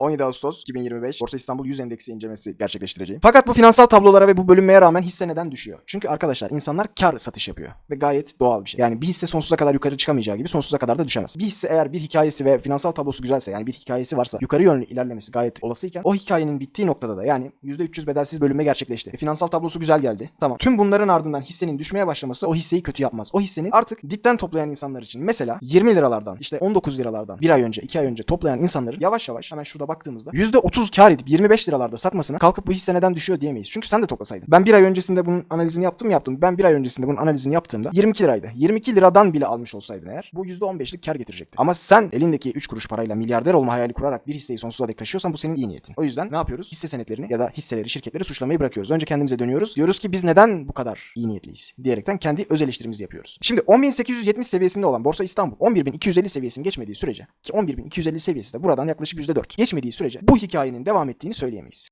17 Ağustos 2025 Borsa İstanbul 100 endeksi incelemesi gerçekleştireceğim. Fakat bu finansal tablolara ve bu bölünmeye rağmen hisse neden düşüyor? Çünkü arkadaşlar insanlar kar satış yapıyor ve gayet doğal bir şey. Yani bir hisse sonsuza kadar yukarı çıkamayacağı gibi sonsuza kadar da düşemez. Bir hisse eğer bir hikayesi ve finansal tablosu güzelse yani bir hikayesi varsa yukarı yönlü ilerlemesi gayet olasıyken o hikayenin bittiği noktada da yani %300 bedelsiz bölünme gerçekleşti. E, finansal tablosu güzel geldi. Tamam. Tüm bunların ardından hissenin düşmeye başlaması o hisseyi kötü yapmaz. O hissenin artık dipten toplayan insanlar için mesela 20 liralardan işte 19 liralardan bir ay önce 2 ay önce toplayan insanların yavaş yavaş hemen şurada baktığımızda %30 kar edip 25 liralarda satmasına kalkıp bu hisse neden düşüyor diyemeyiz. Çünkü sen de toplasaydın. Ben bir ay öncesinde bunun analizini yaptım yaptım. Ben bir ay öncesinde bunun analizini yaptığımda 22 liraydı. 22 liradan bile almış olsaydın eğer bu %15'lik kar getirecekti. Ama sen elindeki 3 kuruş parayla milyarder olma hayali kurarak bir hisseyi sonsuza dek taşıyorsan bu senin iyi niyetin. O yüzden ne yapıyoruz? Hisse senetlerini ya da hisseleri, şirketleri suçlamayı bırakıyoruz. Önce kendimize dönüyoruz. Diyoruz ki biz neden bu kadar iyi niyetliyiz diyerekten kendi öz eleştirimizi yapıyoruz. Şimdi 10.870 seviyesinde olan Borsa İstanbul 11.250 seviyesini geçmediği sürece ki 11.250 seviyesi de buradan yaklaşık %4 geçmediği sürece bu hikayenin devam ettiğini söyleyemeyiz.